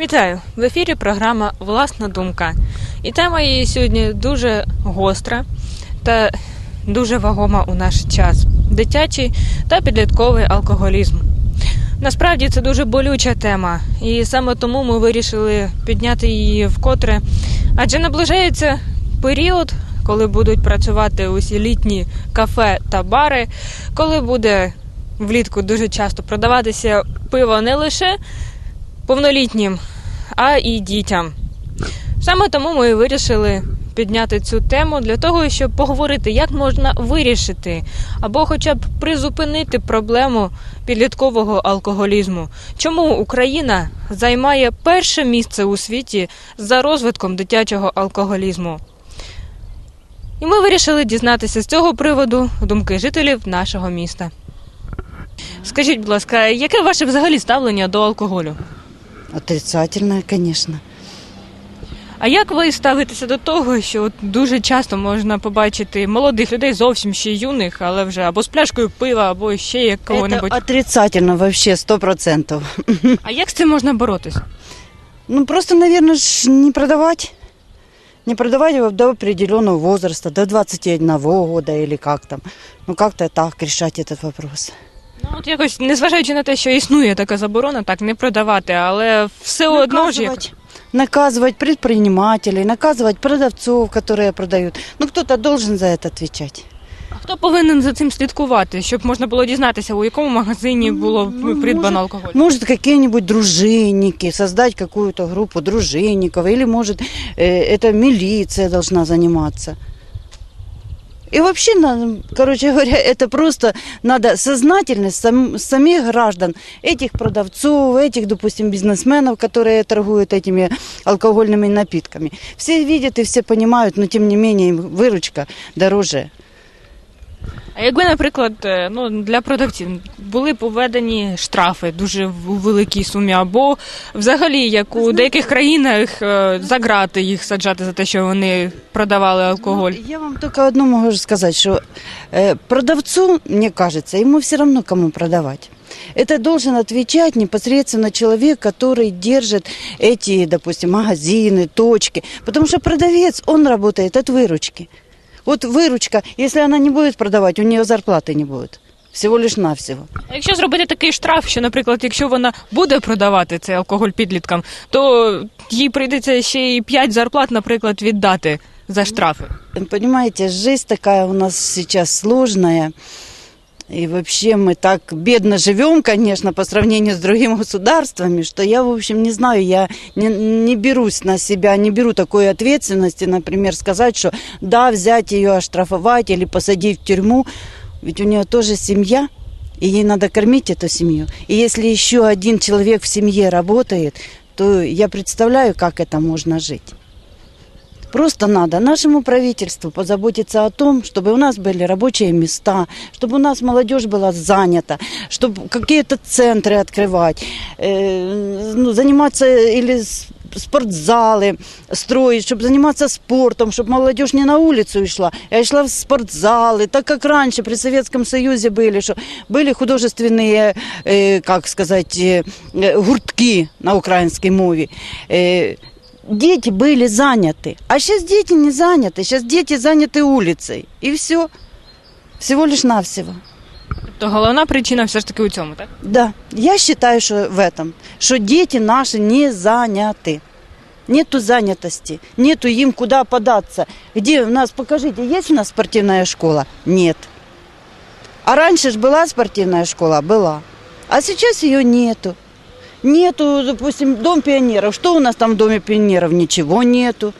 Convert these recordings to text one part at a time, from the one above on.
Вітаю! В ефірі програма Власна думка. І тема її сьогодні дуже гостра та дуже вагома у наш час: дитячий та підлітковий алкоголізм. Насправді це дуже болюча тема, і саме тому ми вирішили підняти її вкотре, адже наближається період, коли будуть працювати усі літні кафе та бари, коли буде влітку дуже часто продаватися пиво не лише повнолітнім, а і дітям. Саме тому ми і вирішили підняти цю тему для того, щоб поговорити, як можна вирішити або хоча б призупинити проблему підліткового алкоголізму. Чому Україна займає перше місце у світі за розвитком дитячого алкоголізму? І ми вирішили дізнатися з цього приводу думки жителів нашого міста. Скажіть, будь ласка, яке ваше взагалі ставлення до алкоголю? Отрицательное, конечно. А як ви ставитеся до того, що от дуже часто можна побачити молодих людей, зовсім ще юних, але вже або з пляшкою пива, або ще як кого-небудь? Это отрицательно вообще, сто процентов. А як з цим можна боротися? Ну, просто, наверное, не продавать. Не продавать его до определенного возраста, до 21 года или как там. Ну, как-то так решать этот вопрос. Ну от якось, незважаючи на те, що існує така заборона, так не продавати, але все одно ж як... Наказывать, наказывать предпринимателей, наказывать продавцов, которые продают. Ну, кто-то должен за это отвечать. А хто повинен за цим слідкувати, щоб можна було дізнатися, у якому магазині було ну, придбано може- алкоголь? Может, какие-нибудь дружинники, создать какую-то группу дружинников, или, может, э, это милиция должна заниматься. И вообще, на- короче говоря, это просто надо сознательность сам- самих граждан, этих продавцов, этих, допустим, бизнесменов, которые торгуют этими алкогольными напитками. Все видят и все понимают, но тем не менее им выручка дороже. А якби, наприклад, е, ну для продавців були поведені штрафи дуже в у великій сумі, або взагалі, як у деяких країнах е, за грати їх саджати за те, що вони продавали алкоголь. Ну, Я вам только одно могу сказать, что э, продавцу, мне кажется, ему все равно кому продавать. Это должен отвечать непосредственно человек, который держит эти, допустим, магазины, точки. Потому что продавец, он работает от выручки. Вот выручка, если она не будет продавать, у нее зарплаты не будет. Всього лиш навсього. А якщо зробити такий штраф, що, наприклад, якщо вона буде продавати цей алкоголь підліткам, то їй прийдеться ще і 5 зарплат, наприклад, віддати за штрафи. Понимаете, жизнь такая у нас сейчас сложная. И вообще мы так бедно живем, конечно, по сравнению с другими государствами, что я, в общем, не знаю, я не, не берусь на себя, не беру такой ответственности, например, сказать, что да, взять ее, оштрафовать или посадить в тюрьму, ведь у нее тоже семья, и ей надо кормить эту семью. И если еще один человек в семье работает, то я представляю, как это можно жить. Просто надо нашему правительству позаботиться о том, чтобы у нас были рабочие места, чтобы у нас молодежь была занята, чтобы какие-то центры открывать, э, ну, заниматься или с- спортзалы строить, чтобы заниматься спортом, чтобы молодежь не на улицу шла, а шла в спортзалы, так как раньше при Советском Союзе были, что были художественные, э, как сказать, э, э, гуртки на украинской мове. Э, дети были заняты. А сейчас дети не заняты. Сейчас дети заняты улицей. И все. Всего лишь навсего. То головна причина все ж таки у цьому, так? Да, я считаю, что в этом, что дети наши не заняты. Нету занятости, нету им куда податься. Где у нас, покажите, есть у нас спортивная школа? Нет. А раньше же была спортивная школа? Была. А сейчас ее нету. Нету, допустим, дом пионеров. Что у нас там в доме пионеров? Ничего нету.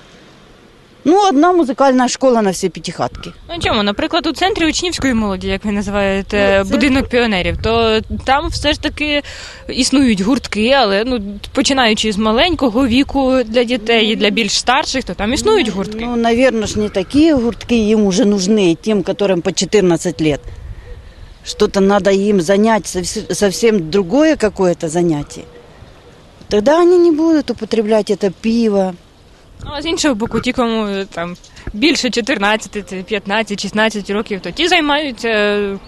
Ну, одна музыкальная школа на все пятихатки. Ну чому, наприклад, у центрі учнівської молоді, як ви називаєте, Ну, це- будинок піонерів, то там все ж таки існують гуртки, але ну починаючи з маленького віку для дітей і для більш старших, то там існують гуртки. Ну, наверное, ж не такие гуртки им уже нужны, тем, которым по 14 лет. Что-то надо им занять, совс- совсем другое какое-то занятие. Тогда они не будут употреблять это пиво, Ну, а з іншого боку, ті, кому е, там більше 14, 15, 16 років, то ті займаються. е,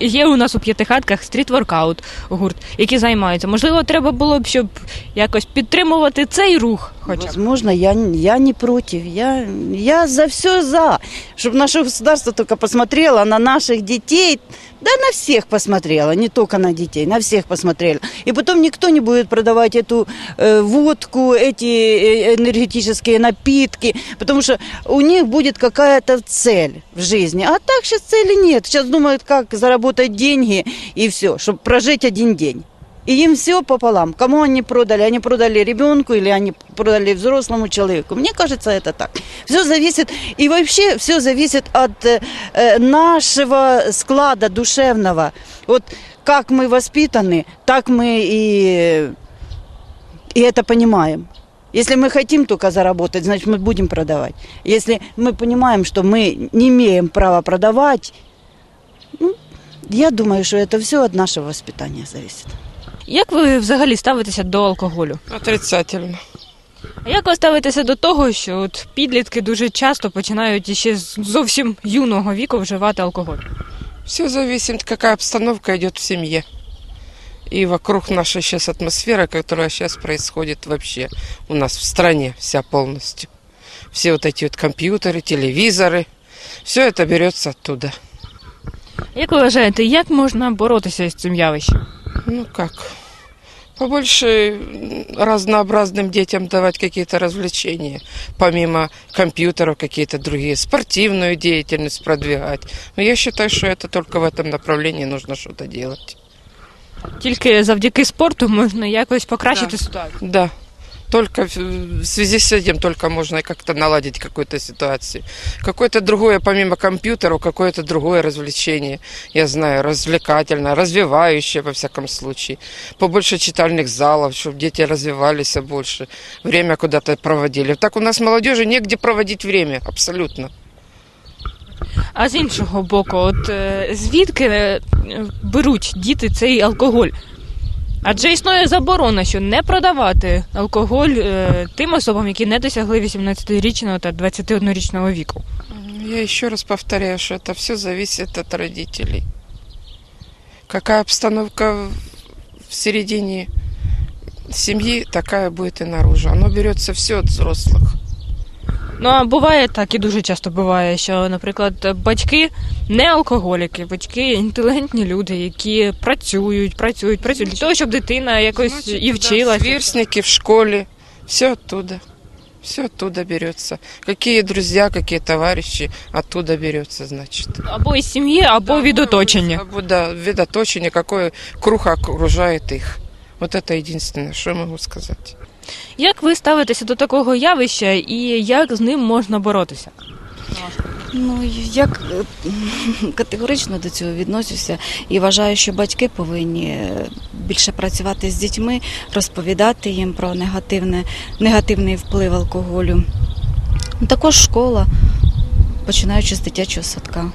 Є у нас у п'ятихатках стріт-воркаут гурт, які займаються. Можливо, треба було б, щоб якось підтримувати цей рух. Хоча б. Возможно, я, я не против. Я, я за все за. Чтобы наше государство только посмотрело на наших детей. Да на всех посмотрело, не только на детей, на всех посмотрели. И потом никто не будет продавать эту э, водку, эти э, энергетические напитки, потому что у них будет какая-то цель в жизни. А так сейчас цели нет. Сейчас думают, как заработать деньги и все, чтобы прожить один день. И им все пополам. Кому они продали? Они продали ребенку или они продали взрослому человеку? Мне кажется, это так. Все зависит, и вообще все зависит от э, нашего склада душевного. Вот как мы воспитаны, так мы и, и это понимаем. Если мы хотим только заработать, значит мы будем продавать. Если мы понимаем, что мы не имеем права продавать, ну, я думаю, что это все от нашего воспитания зависит. Як ви взагалі ставитеся до алкоголю? Отрицательно. А як ви ставитеся до того, що от підлітки дуже часто починають іще з зовсім юного віку вживати алкоголь? Все зависит, какая обстановка идет в семье. И вокруг наша сейчас атмосфера, которая сейчас происходит вообще у нас в стране вся полностью. Все вот эти вот компьютеры, телевизоры, все это берется оттуда. Як ви вважаєте, як можна боротися з цим явищем? Ну как? Побольше м, разнообразным детям давать какие-то развлечения, помимо компьютеров какие-то другие, спортивную деятельность продвигать. Но я считаю, что это только в этом направлении нужно что-то делать. Тільки завдяки спорту можна якось покращити Да. ситуацію. Да. Только в в связи с этим только можно как-то наладить какую-то ситуацию. Какое-то другое, помимо компьютера, какое-то другое развлечение, я знаю, развлекательное, развивающее во всяком случае. Побольше читальных залов, чтобы дети развивались больше, время куда-то проводили. Так у нас молодежи негде проводить время, абсолютно. А з іншого боку, от е, звідки е, беруть діти цей алкоголь? Адже існує заборона, що не продавати алкоголь е, тим особам, які не досягли 18-річного та 21-річного віку. Я еще раз повторяю, что это все зависит от родителей. Какая обстановка в середине семьи, такая будет и наружу. Оно берется все от взрослых. Ну а буває так і дуже часто буває, що, наприклад, батьки не алкоголіки, батьки інтелігентні люди, які працюють, працюють, працюють для того, щоб дитина якось і да, вчилася. Сверстники в школе, все оттуда. Все оттуда берется. Какие друзья, какие товарищи, оттуда берется, значит. Або із сім'ї, або від оточення. Або, да, від оточения, какой круг окружает их. Вот это единственное, что я могу сказать. Як ви ставитеся до такого явища і як з ним можна боротися? Ну як е, категорично до цього відносюся і вважаю, що батьки повинні е, більше працювати з дітьми, розповідати їм про негативне, негативний вплив алкоголю. Також школа, починаючи з дитячого садка.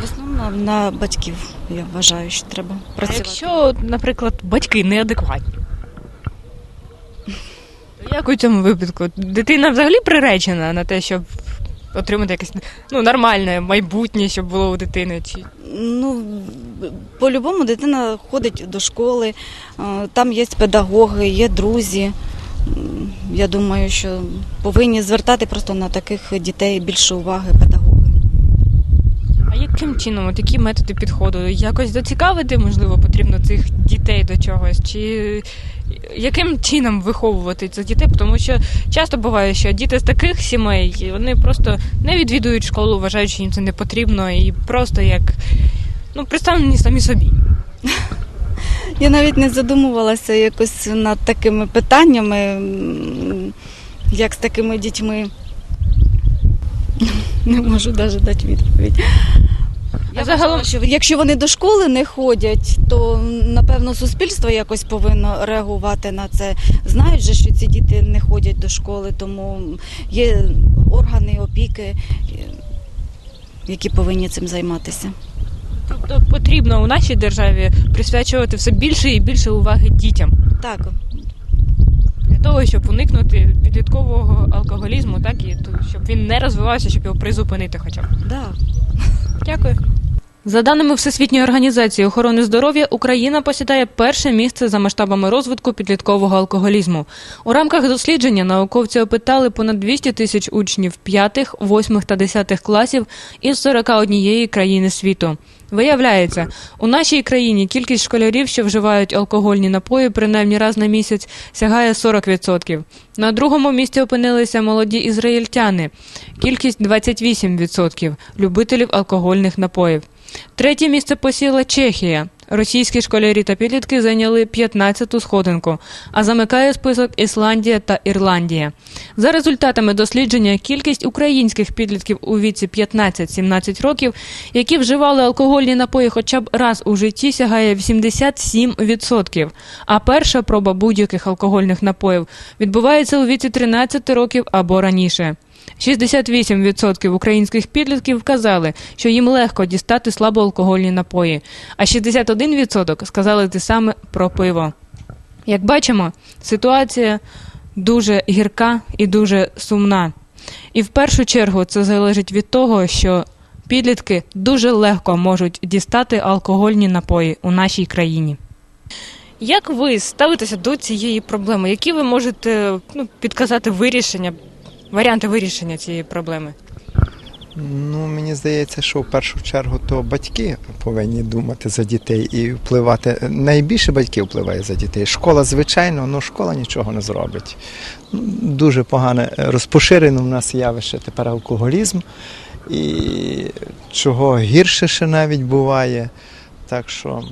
В основному на, батьків я вважаю, що треба А працювати. якщо, наприклад, батьки неадекватні? Як у цьому випадку? Дитина взагалі приречена на те, щоб отримати якесь ну, нормальне майбутнє, щоб було у дитини? Чи... Ну, по-любому дитина ходить до школи, е, там є педагоги, є друзі. Я думаю, що повинні звертати просто на таких дітей більше уваги педагоги. А яким чином, от які методи підходу? Якось зацікавити, можливо, потрібно цих дітей до чогось? Чи яким чином виховувати цих дітей? Тому що часто буває, що діти з таких сімей вони просто не відвідують школу, вважають, що їм це не потрібно, і просто як ну, представлені самі собі. Я навіть не задумувалася якось над такими питаннями, як з такими дітьми. Не можу навіть дати відповідь. Я загалом- що якщо вони до школи не ходять, то напевно суспільство якось повинно реагувати на це. Знають же, що ці діти не ходять до школи, тому є органи опіки, які повинні цим займатися. Тобто потрібно у нашій державі присвячувати все більше і більше уваги дітям. Так, для того, щоб уникнути підліткового алкоголізму, так і щоб він не розвивався, щоб його призупинити хоча б. Да. Дякую. За даними Всесвітньої організації охорони здоров'я, Україна посідає перше місце за масштабами розвитку підліткового алкоголізму. У рамках дослідження науковці опитали понад 200 тисяч учнів 5, 8 та 10 класів із 41 країни світу. Виявляється, у нашій країні кількість школярів, що вживають алкогольні напої принаймні раз на місяць, сягає 40%. На другому місці опинилися молоді ізраїльтяни. Кількість 28% любителів алкогольних напоїв. Третє місце посіла Чехія. Російські школярі та підлітки зайняли 15-ту сходинку, а замикає список Ісландія та Ірландія. За результатами дослідження, кількість українських підлітків у віці 15-17 років, які вживали алкогольні напої хоча б раз у житті, сягає 87%. А перша проба будь-яких алкогольних напоїв відбувається у віці 13 років або раніше. 68% українських підлітків вказали, що їм легко дістати слабоалкогольні напої, а 61% сказали те саме про пиво. Як бачимо, ситуація дуже гірка і дуже сумна. І в першу чергу це залежить від того, що підлітки дуже легко можуть дістати алкогольні напої у нашій країні. Як ви ставитеся до цієї проблеми? Які ви можете ну, підказати вирішення, варіанти вирішення цієї проблеми? Ну, мені здається, що в першу чергу то батьки повинні думати за дітей і впливати. Найбільше батьки впливає за дітей. Школа, звичайно, але школа нічого не зробить. Ну, Дуже погане розпоширено в нас явище тепер алкоголізм, і чого гірше ще навіть буває. Так що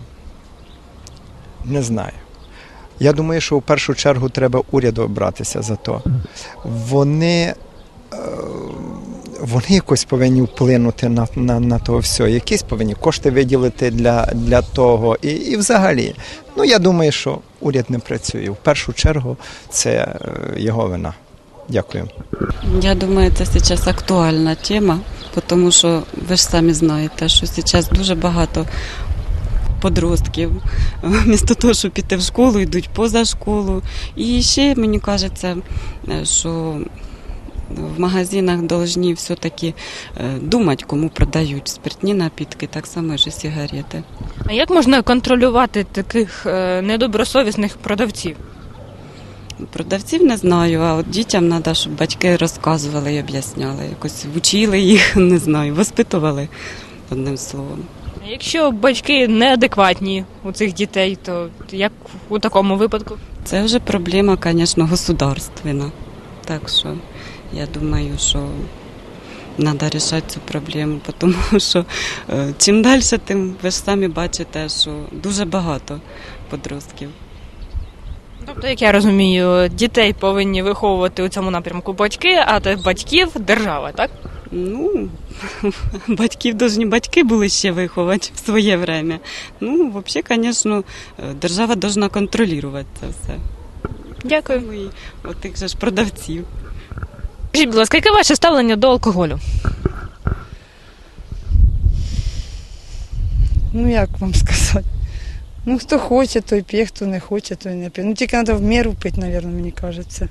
не знаю. Я думаю, що в першу чергу треба уряду братися за то. Вони е, вони якось повинні вплинути на, на, на то все. Якісь повинні кошти виділити для, для того. І, і взагалі, ну я думаю, що уряд не працює. В першу чергу це е, його вина. Дякую. Я думаю, це зараз актуальна тема, тому що ви ж самі знаєте, що зараз дуже багато подростків, вмісто того, щоб піти в школу, йдуть поза школу. І ще мені кажеться, е, що в магазинах повинні все-таки е, думати, кому продають спиртні напітки, так само і сигарети. А як можна контролювати таких е, недобросовісних продавців? Продавців не знаю, а от дітям треба, щоб батьки розказували і об'ясняли, якось вчили їх, не знаю, воспитували одним словом. Якщо батьки неадекватні у цих дітей, то як у такому випадку? Це вже проблема, звісно, государственна. Так що я думаю, що треба вирішити цю проблему, тому що е, чим далі, тим ви ж самі бачите, що дуже багато подростків. Тобто, як я розумію, дітей повинні виховувати у цьому напрямку батьки, а батьків держава, так? Ну, батьків повинні батьки були ще виховати в своє время. Ну, взагалі, звісно, держава повинна контролювати це все. Дякую. Ну і от тих же ж продавців. Скажіть, будь ласка, яке ваше ставлення до алкоголю? Ну як вам сказати? Ну, хто хоче, той п'є, хто не хоче, той не п'є. Ну тільки треба в міру пити, мабуть, мені кажеться.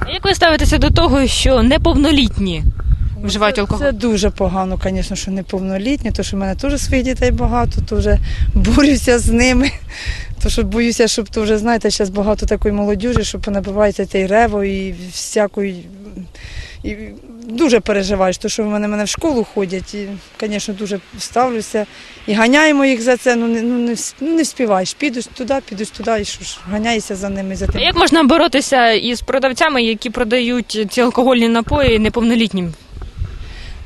А як ви ставитеся до того, що неповнолітні вживають це, алкоголь? Це дуже погано, звісно, що неповнолітні, тому що в мене теж своїх дітей багато, то вже борюся з ними. То що боюся, щоб то вже, знаєте, зараз багато такої молодіжі, що понабивається цей рево і всякої. І дуже переживаю, що в мене, мене в школу ходять. І, звісно, дуже ставлюся. І ганяємо їх за це. Ну не, ну, не, ну, не вспіваєш. Підеш туди, підеш туди, і що ж, ганяєшся за ними за А тим. як можна боротися із продавцями, які продають ці алкогольні напої неповнолітнім?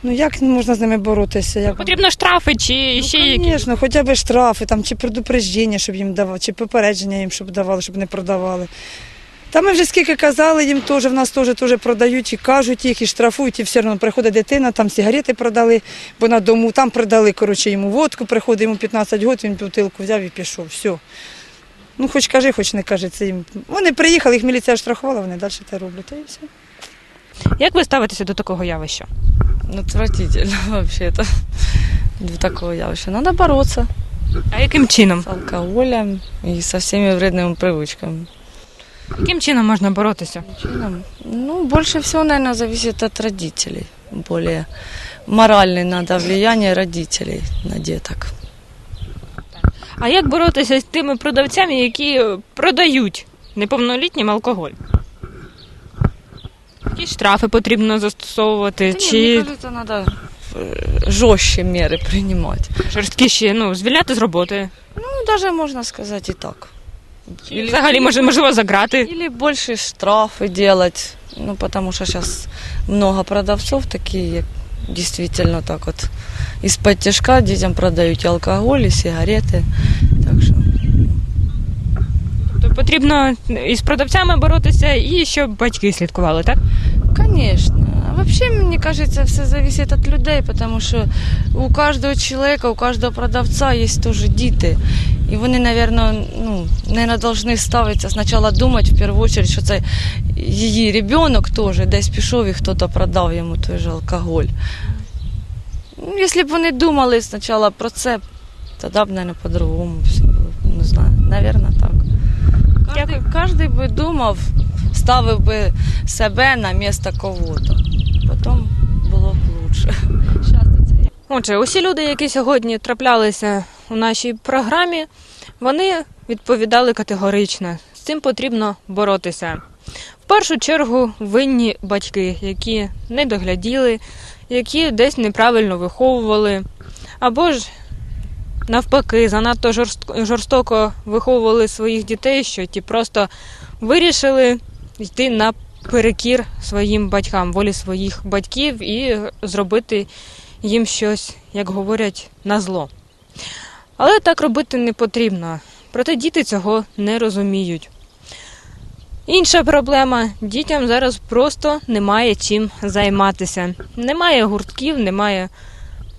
Ну як можна з ними боротися? Як... Потрібно штрафи чи ще ну, які? Звісно, хоча б штрафи, там, чи предупреждення, щоб їм давали, чи попередження їм, щоб давали, щоб не продавали. Та ми вже скільки казали їм теж, в нас теж, теж продають і кажуть їх, і штрафують, і все одно приходить дитина, там сигарети продали, бо на дому там продали, коротше, йому водку, приходить йому 15 років, він бутилку взяв і пішов. Все. Ну, хоч кажи, хоч не кажи. Це їм. Вони приїхали, їх міліція штрафувала, вони далі те роблять. І все. Як ви ставитеся до такого явища? Ну, Отвратительно вообще-то. До такого явища. Надо бороться А яким чином? с алкоголем и со всеми вредными привычками. Яким чином можна боротися? Чином? Ну, больше всего, наверное, зависит от родителей. Более моральное надо влияние родителей на деток. А як боротися з тими продавцями, які продають неповнолітнім алкоголь? Які штрафи потрібно застосовувати, Да не, чи Мне кажется, надо э, жестче меры принимать. жорсткі ще ну, звільняти з роботи? Ну, даже можно сказать и так. Или взагалі може, можливо заграти? Или больше штрафы делать. Ну, потому что сейчас много продавцов такие, действительно так вот из-под тяжка детям продают и алкоголь, и сигареты. Потрібно із продавцями боротися і щоб батьки слідкували, так? Конечно. Вообще, мне кажется, все зависит от людей, потому что у каждого человека, у каждого продавца есть тоже діти. І вони, наверное, ну, наверное, должны ставитися спочатку думати в першу чергу, що це її ребенок теж десь пішов і хтось продав йому той же алкоголь. Якщо б вони думали спочатку про це, тоді б, мабуть, по-другому все було. Не знаю, наверное, так. Кожний, кожний би думав, ставив би себе на місце кого-то. Потім було б лучше. Отже, усі люди, які сьогодні траплялися у нашій програмі, вони відповідали категорично. З цим потрібно боротися. В першу чергу винні батьки, які не догляділи, які десь неправильно виховували, або ж навпаки, занадто жорст- жорстоко виховували своїх дітей, що ті просто вирішили йти на перекір своїм батькам, волі своїх батьків і зробити їм щось, як говорять, на зло. Але так робити не потрібно. Проте діти цього не розуміють. Інша проблема дітям зараз просто немає чим займатися. Немає гуртків, немає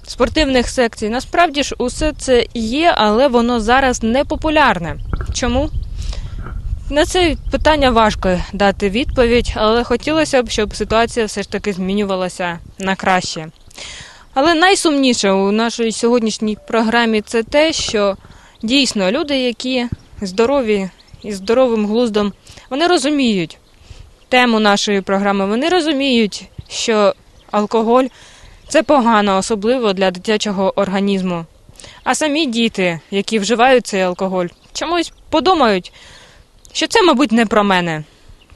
спортивних секцій. Насправді ж усе це є, але воно зараз не популярне. Чому? На це питання важко дати відповідь, але хотілося б, щоб ситуація все ж таки змінювалася на краще. Але найсумніше у нашій сьогоднішній програмі це те, що дійсно люди, які здорові і здоровим глуздом, вони розуміють тему нашої програми, вони розуміють, що алкоголь це погано, особливо для дитячого організму. А самі діти, які вживають цей алкоголь, чомусь подумають, що це, мабуть, не про мене.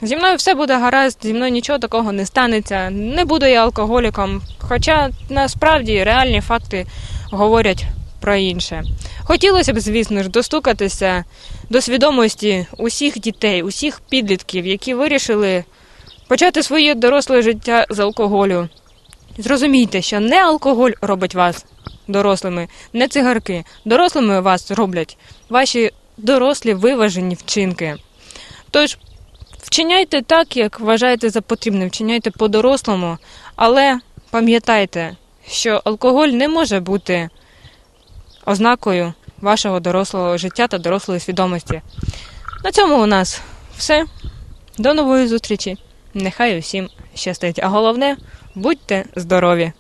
Зі мною все буде гаразд, зі мною нічого такого не станеться, не буду я алкоголіком. Хоча насправді реальні факти говорять про інше. Хотілося б, звісно ж, достукатися до свідомості усіх дітей, усіх підлітків, які вирішили почати своє доросле життя з алкоголю. Зрозумійте, що не алкоголь робить вас дорослими, не цигарки. Дорослими вас роблять ваші дорослі виважені вчинки. Тож Вчиняйте так, як вважаєте за потрібне, вчиняйте по-дорослому, але пам'ятайте, що алкоголь не може бути ознакою вашого дорослого життя та дорослої свідомості. На цьому у нас все. До нової зустрічі. Нехай усім щастить. А головне, будьте здорові!